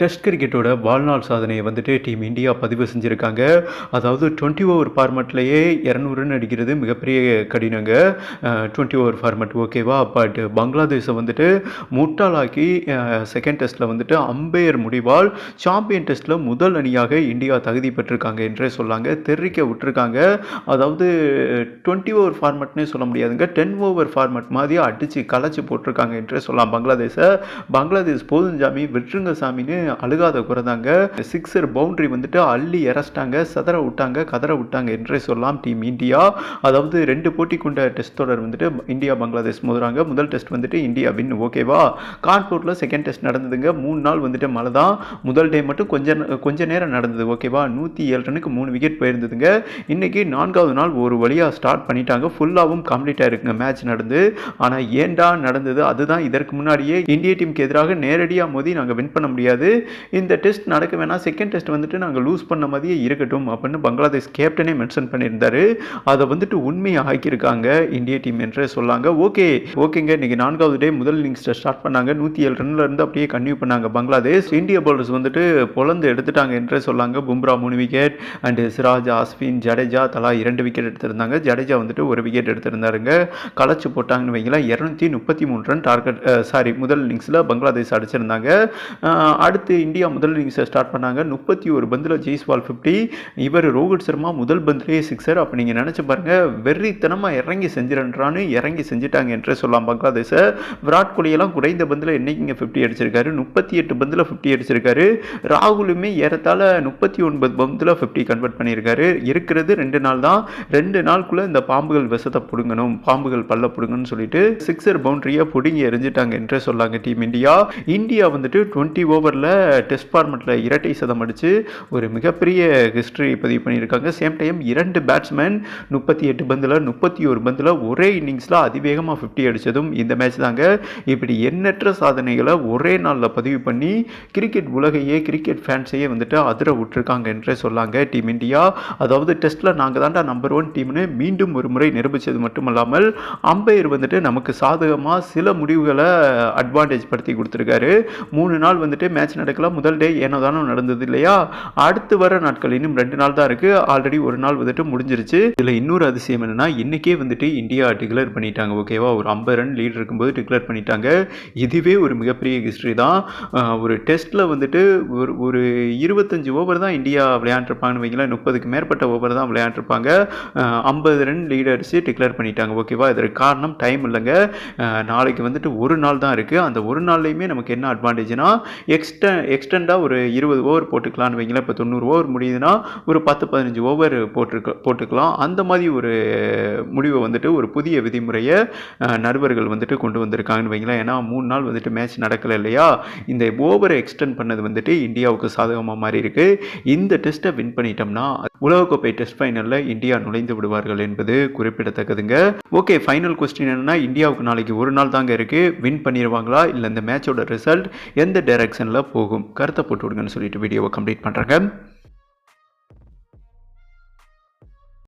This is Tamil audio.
டெஸ்ட் கிரிக்கெட்டோட வாழ்நாள் சாதனையை வந்துட்டு டீம் இந்தியா பதிவு செஞ்சுருக்காங்க. அதாவது டுவெண்ட்டி ஓவர் ஃபார்மெட்லேயே இரநூறு ரன் அடிக்கிறது மிகப்பெரிய கடினங்க. டுவெண்ட்டி ஓவர் ஃபார்மெட் ஓகேவா? பட் பங்களாதேஷை வந்துட்டு முட்டாளாக்கி செகண்ட் டெஸ்ட்டில் வந்துட்டு அம்பையர் முடிவால் சாம்பியன் டெஸ்ட்டில் முதல் அணியாக இந்தியா தகுதி பெற்றிருக்காங்க என்றே சொல்லாங்க. தெரிவிக்க விட்டுருக்காங்க. அதாவது டுவெண்ட்டி ஓவர் ஃபார்மெட்னே சொல்ல முடியாதுங்க. டென் ஓவர் ஃபார்மெட் மாதிரி அடித்து கலைச்சி போட்டிருக்காங்க என்றே சொல்லலாம் பங்களாதேஷை. பங்களாதேஷ் போதும் சாமி விட்டுருங்க சாமின்னு அழுகாத குறைதாங்க. சிக்ஸர் பவுண்டரி வந்துட்டு அள்ளி இறச்சிட்டாங்க சதற விட்டாங்க கதற விட்டாங்க என்றே சொல்லலாம் டீம் இந்தியா. அதாவது ரெண்டு போட்டி கொண்ட டெஸ்ட் தொடர் வந்துட்டு இந்தியா பங்களாதேஷ் மோதுறாங்க. முதல் டெஸ்ட் வந்துட்டு இந்தியா வின் ஓகேவா கான்பூரில் செகண்ட் டெஸ்ட் நடந்ததுங்க. மூணு நாள் வந்துட்டு மழை தான். முதல் டே மட்டும் கொஞ்சம் கொஞ்ச நேரம் நடந்தது ஓகேவா நூற்றி ஏழு ரனுக்கு மூணு விக்கெட் போயிருந்ததுங்க. இன்றைக்கி நான்காவது நாள் ஒரு வழியாக ஸ்டார்ட் பண்ணிட்டாங்க. ஃபுல்லாகவும் கம்ப்ளீட் ஆயிருக்குங்க. மேட்ச் நடந்து. ஆனால் ஏன்டா நடந்தது? அதுதான் இதற்கு முன்னாடியே இந்திய டீமுக்கு எதிராக நேரடியாக மோதி நாங்கள் வின் பண்ண முடியாது. இந்த டெஸ்ட் நடக்க வேணாம். செகண்ட் டெஸ்ட் வந்துட்டு நாங்கள் லூஸ் பண்ண மாதிரியே இருக்கட்டும் அப்படின்னு பங்களாதேஷ் கேப்டனே மென்ஷன் பண்ணியிருந்தார். அதை வந்துட்டு உண்மையை ஆக்கியிருக்காங்க இந்திய டீம் என்றே சொல்லாங்க. ஓகே ஓகேங்க. இன்றைக்கி நான்காவது டே முதல் இன்னிங்ஸ் ஸ்டார்ட் பண்ணாங்க. நூற்றி ஏழு ரன்ல இருந்து அப்படியே கன்டினியூ பண்ணாங்க பங்களாதேஷ். இந்திய பவுலர்ஸ் வந்துட்டு பொலந்து எடுத்துட்டாங்க என்றே சொல்லாங்க. பும்ரா மூணு விக்கெட் அண்ட் சிராஜ் அஸ்வின் ஜடேஜா தலா இரண்டு விக்கெட் எடுத்திருந்தாங்க. ஜடேஜா வந்துட்டு ஒரு விக்கெட் எடுத்திருந்தாருங்க. களைச்சு போட்டாங்கன்னு வைங்களேன். இரநூத்தி முப்பத்தி மூணு ரன் டார்கெட் சாரி முதல் இன்னிங்ஸில் பங்களாதேஷ் அடிச்சிருந்தாங்க. அடுத்து அடுத்து இந்தியா முதல் இன்னிங்ஸை ஸ்டார்ட் பண்ணாங்க. முப்பத்தி ஒரு பந்தில் ஜெய்ஸ்வால் ஃபிஃப்டி இவர் ரோஹித் சர்மா முதல் பந்திலேயே சிக்ஸர் அப்போ நீங்கள் நினச்சி பாருங்க வெறித்தனமாக இறங்கி செஞ்சிடன்றான்னு இறங்கி செஞ்சுட்டாங்க என்றே சொல்லலாம் பங்களாதேஷை விராட் கோலியெல்லாம் குறைந்த பந்தில் என்னைக்குங்க ஃபிஃப்டி அடிச்சிருக்காரு? முப்பத்தி எட்டு பந்தில் ஃபிஃப்டி அடிச்சிருக்காரு. ராகுலுமே ஏறத்தாழ முப்பத்தி ஒன்பது பந்தில் ஃபிஃப்டி கன்வெர்ட் பண்ணியிருக்காரு. இருக்கிறது ரெண்டு நாள் தான். ரெண்டு நாளுக்குள்ளே இந்த பாம்புகள் விஷத்தை பிடுங்கணும் பாம்புகள் பல்ல பிடுங்கணும்னு சொல்லிட்டு சிக்ஸர் பவுண்டரியை பிடுங்கி எரிஞ்சிட்டாங்க என்றே சொல்லாங்க டீம் இந்தியா இந்தியா வந்துட்டு டுவெண்ட்டி ஓவரில் டெஸ்ட் ஃபார்மெட்டில் இரட்டை சதம் அடித்து ஒரு மிகப்பெரிய ஹிஸ்டரி பதிவு பண்ணியிருக்காங்க. சேம் டைம் இரண்டு பேட்ஸ்மேன் முப்பத்தி எட்டு பந்தில் முப்பத்தி ஒரு பந்தில் ஒரே இன்னிங்ஸில் அதிவேகமாக ஃபிஃப்டி அடித்ததும் இந்த மேட்ச் தாங்க. இப்படி எண்ணற்ற சாதனைகளை ஒரே நாளில் பதிவு பண்ணி கிரிக்கெட் உலகையே கிரிக்கெட் ஃபேன்ஸையே வந்துட்டு அதிர விட்டுருக்காங்க என்றே சொல்லாங்க டீம் இந்தியா அதாவது டெஸ்ட்டில் நாங்கள் தான்டா நம்பர் ஒன் டீம்னு மீண்டும் ஒரு முறை நிரூபித்தது மட்டுமல்லாமல் அம்பையர் வந்துட்டு நமக்கு சாதகமாக சில முடிவுகளை அட்வான்டேஜ் படுத்தி கொடுத்துருக்காரு. மூணு நாள் வந்துட்டு மேட்ச் நடக்கலாம். முதல் டே ஏனோ தானோ நடந்தது இல்லையா? அடுத்து வர நாட்கள் இன்னும் ரெண்டு நாள் தான் இருக்குது ஆல்ரெடி ஒரு நாள் வந்துட்டு முடிஞ்சிருச்சு. இதில் இன்னொரு அதிசயம் என்னன்னா இன்றைக்கே வந்துட்டு இந்தியா டிக்ளேர் பண்ணிட்டாங்க ஓகேவா ஒரு ஐம்பது ரன் லீட் இருக்கும்போது டிக்ளேர் பண்ணிட்டாங்க. இதுவே ஒரு மிகப்பெரிய ஹிஸ்ட்ரி தான். ஒரு டெஸ்ட்டில் வந்துட்டு ஒரு ஒரு இருபத்தஞ்சு ஓவர் தான் இந்தியா விளையாண்டுருப்பாங்கன்னு வைங்களேன். முப்பதுக்கு மேற்பட்ட ஓவர் தான் விளையாண்டுருப்பாங்க. ஐம்பது ரன் லீட் அடித்து டிக்ளேர் பண்ணிட்டாங்க ஓகேவா இதற்கு காரணம் டைம் இல்லைங்க. நாளைக்கு வந்துட்டு ஒரு நாள் தான் இருக்குது அந்த ஒரு நாள்லையுமே நமக்கு என்ன அட்வான்டேஜ்னா எக்ஸ்டன் எக்ஸ்டெண்டாக ஒரு இருபது ஓவர் போட்டுக்கலாம்னு வைங்களேன். இப்போ தொண்ணூறு ஓவர் முடியுதுன்னா ஒரு பத்து பதினஞ்சு ஓவர் போட்டிருக்க போட்டுக்கலாம். அந்த மாதிரி ஒரு முடிவை வந்துட்டு ஒரு புதிய விதிமுறையை நடுவர்கள் வந்துட்டு கொண்டு வந்திருக்காங்கன்னு வைங்களேன். ஏன்னா மூணு நாள் வந்துட்டு மேட்ச் நடக்கலை இல்லையா? இந்த ஓவரை எக்ஸ்டெண்ட் பண்ணது வந்துட்டு இந்தியாவுக்கு சாதகமாக மாறி இருக்குது இந்த டெஸ்ட்டை வின் பண்ணிட்டோம்னா உலகக்கோப்பை டெஸ்ட் ஃபைனலில் இந்தியா நுழைந்து விடுவார்கள் என்பது குறிப்பிடத்தக்கதுங்க. ஓகே ஃபைனல் கொஸ்டின் என்னன்னா இந்தியாவுக்கு நாளைக்கு ஒரு நாள் தாங்க இருக்குது வின் பண்ணிடுவாங்களா இல்லை இந்த மேட்சோட ரிசல்ட் எந்த டைரக்ஷனில் போகும்? கருத்தை போட்டு விடுங்கன்னு சொல்லிட்டு வீடியோவை கம்ப்ளீட் பண்ணுறேங்க